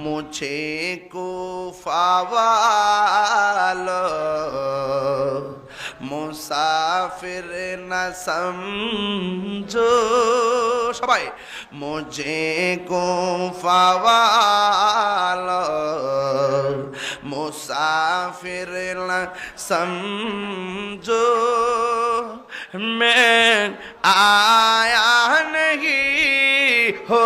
मुझे को फावालो মুসাফির না সমঝো সবাই মুঝে কো ফাওয়াল মুসাফির না সমঝো मैं आया नहीं हो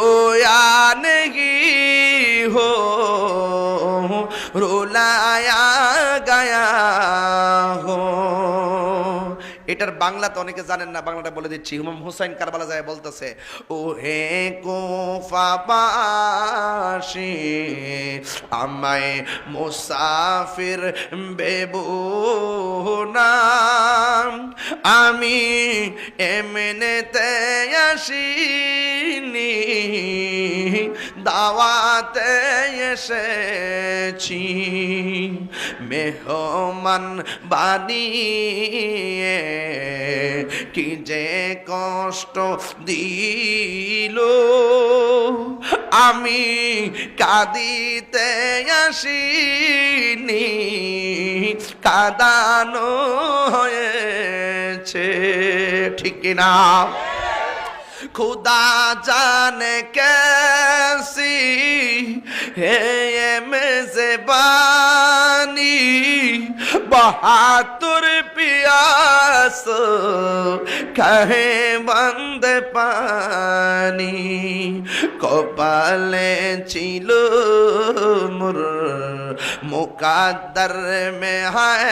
এটার বাংলা তো অনেকে জানেন না, বাংলাটা বলে দিচ্ছি। হুমাম হুসাইন কারবালা যায় বলতেছে ও হে কোফাবাসি আমায় মুসাফির বেবু নাম আমি এমনেতে আসিনি দাওয়াতে এসেছি। মেহমান বানিয়ে কি যে কষ্ট দিল। আমি কাঁদিতে আসিনি, কাদানো হয়েছে। ঠিক না खुदा जाने कैसी है ये मेजबानी बहातुर पियास कहे बंद पानी কপালে ছিল মুর মুকাদ্দর মে হ্যায়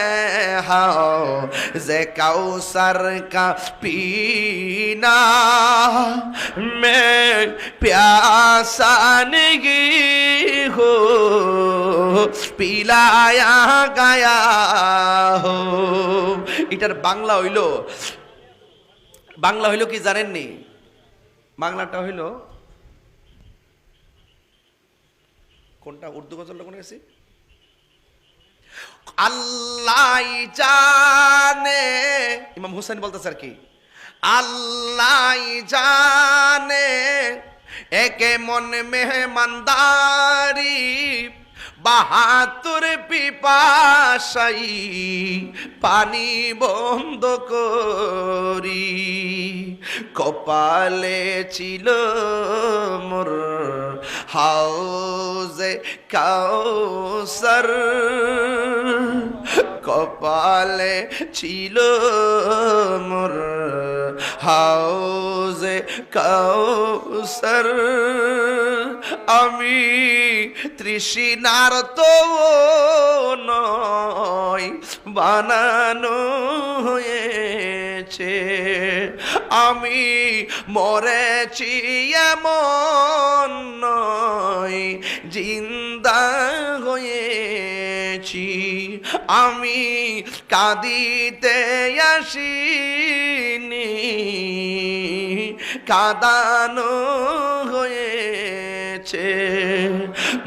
হাও যে কাউসার কা पीना मैं प्यासा नहीं हो পিলায়া গায়া হো এটার বাংলা হইল বাংলা হইল কি জানেননি বাংলাটা হইল কোনটা উর্দু গজলটা কোন গেছি আল্লাহ জানে। ইমাম হুসেন বলতেছে আর কি আল্লাহ জানে। একে মন মেহমানদারি বাহাতুর পিপাসাই পানি বন্ধ করি। কপালে ছিল মোর হাউজে কাউসার। কপালে ছিল মোর হাউজে কাউসার। আমি তৃষ্ণার তো নয় বানানো হয়েছে। আমি মরেছি এমন আমি কাঁদিতে আসিনি কাদানো হয়েছে।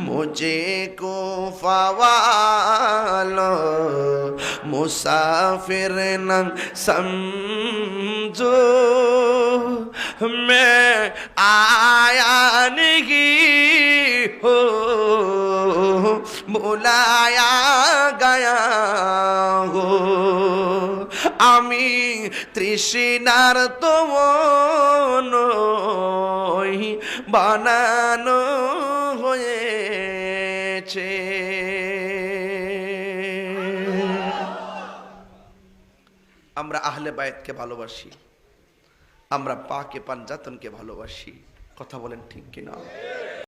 মুজে কো ফাওয়াল মুসাফির নাম সমঝো মে আ बुलाया गया हो আমি তৃষ্ণার তো নই বানানো হয়েছে আমরা আহলে বায়েতকে ভালোবাসি আমরা পাকে পাঞ্জাতনকে ভালোবাসি কথা বলেন ঠিক কিনা